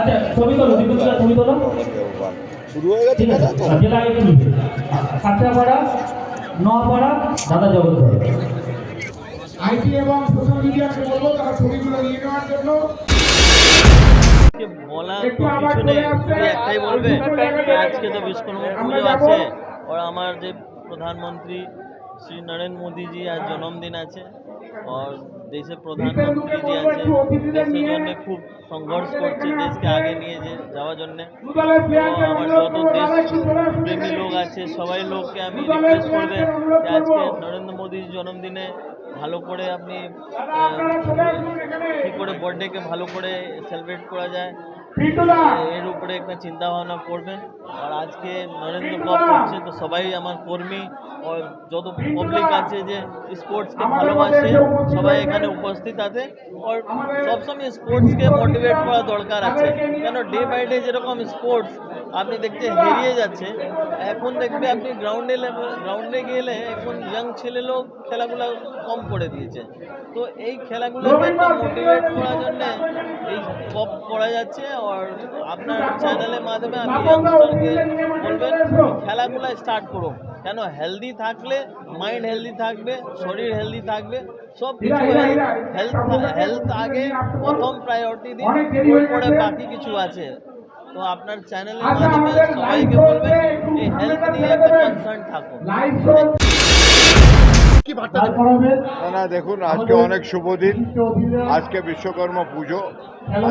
আচ্ছা ছবি তোলো দীপকদা ছবি তোলো। শুরু হয়ে গেছে ঠিক আছে খেলা তো? আর জেলা আগে তুলবে। সাতটাপাড়া নোয়াপাড়া দাদা জগৎঘর আইটি এবং সোশ্যাল মিডিয়াকে বলব তারা ছবিগুলো নিয়ে নেওয়ার জন্য। আজকে বলার তো আবার কিছু নেই চলে আসছে। একটাই বলবে আজকে তো বিশ্বকর্মা আমরা পুজো আছে আর আমার যে প্রধানমন্ত্রী শ্রী নরেন্দ্র মোদীজি আজ জন্মদিন আছে আর দেশের প্রধানমন্ত্রী যে আছে। দেশের জন্য খুব সংঘর্ষ করছে দেশকে আগে নিয়ে যে যাওয়ার জন্য। আমার যত করব, দেশ আবার একটু চলে আসুন। প্রেমী লোক আছে সবাই লোককে আমি রিকোয়েস্ট করবে আজকে নরেন্দ্র মোদীর জন্মদিনে ভালো করে আপনি কী করে বার্থডেকে ভালো করে সেলিব্রেট করা যায়। এর উপরে একটা চিন্তা ভাবনা করবেন। আর আজকে নরেন্দ্র কাপ হচ্ছে তো সবাই আমার কর্মী। যত পাবলিক আছে যে স্পোর্টসকে ভালোবাসে, সবাই এখানে উপস্থিত আছে। আর সবসময় স্পোর্টসকে মোটিভেট করা দরকার আছে। কেন ডে বাই ডে যেরকম স্পোর্টস আপনি দেখতে হারিয়ে যাচ্ছে, এখন দেখবে আপনি গ্রাউন্ডে গ্রাউন্ডে গেলে এখন ইয়াং ছেলে লোক খেলাগুলো কম করে দিয়েছে। তো এই খেলাগুলোকে মোটিভেট করার জন্য এই কপ করা যাচ্ছে আর আপনার চ্যানেলের মাধ্যমে আমি ইয়াংস্টারকে বলবেন, খেলাগুলো স্টার্ট করুন। কেন হেলদি থাকলে মাইন্ড হেলদি থাকবে শরীর হেলদি থাকবে সব কিছু হেলথ হেলথ আগে প্রথম প্রায়োরিটি দিন এরপরে বাকি কিছু আছে। তো আপনার চ্যানেলের মাধ্যমে সবাইকে বলবেন এই হেলথ নিয়ে একটা কনসার্ন তারপর না না দেখুন আজকে অনেক শুভ দিন। আজকে বিশ্বকর্মা পুজো।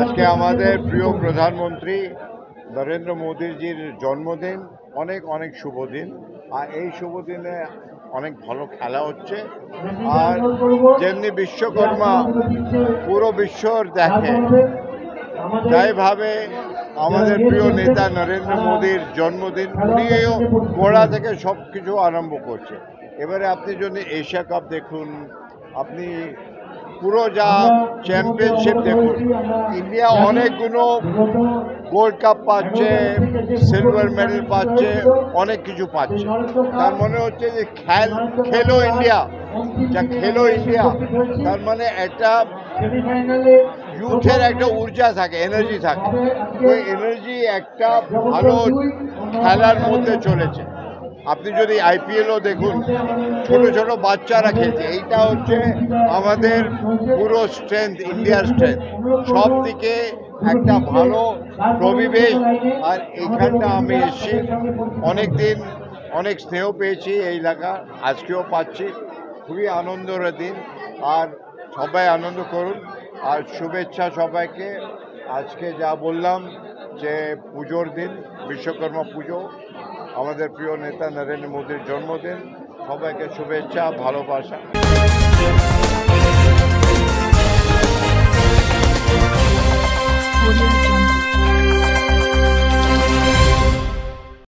আজকে আমাদের প্রিয় প্রধানমন্ত্রী নরেন্দ্র মোদীজির জন্মদিন। অনেক অনেক শুভ দিন। আর এই শুভ দিনে অনেক ভালো খেলা হচ্ছে। আর যেমনি বিশ্বকর্মা পুরো বিশ্বর দেখে। তাই ভাবে আমাদের প্রিয় নেতা নরেন্দ্র মোদীর জন্মদিন উনিও গোড়া থেকে সব কিছু আরম্ভ করছে। এবারে আপনি যদি এশিয়া কাপ দেখুন আপনি পুরো যা চ্যাম্পিয়নশিপ দেখুন ইন্ডিয়া অনেকগুলো গোল্ড কাপ পাচ্ছে সিলভার মেডেল পাচ্ছে, অনেক কিছু পাচ্ছে। তার মনে হচ্ছে যে খেল, খেলো ইন্ডিয়া যা খেলো ইন্ডিয়া তার মানে একটা ইউথের একটা ঊর্জা থাকে এনার্জি থাকে। ওই এনার্জি একটা ভালো খেলার মধ্যে চলেছে। আপনি যদি আইপিএলও দেখুন, ছোট ছোট বাচ্চারা খেলছে। এইটা হচ্ছে আমাদের পুরো স্ট্রেংথ ইন্ডিয়ার স্ট্রেংথ সব দিকে একটা ভালো পরিবেশ আর এইখানটা আমি এসেছি। অনেক দিন অনেক স্নেহ পেয়েছি এই এলাকা। আজকেও পাচ্ছি। খুবই আনন্দের দিন। আর সবাই আনন্দ করুন। আর শুভেচ্ছা সবাইকে। আজকে যা বললাম যে পুজোর দিন, বিশ্বকর্মা পুজো আমাদের প্রিয় নেতা নরেন্দ্র মোদীর জন্মদিন সবাইকে শুভেচ্ছা ভালোবাসা।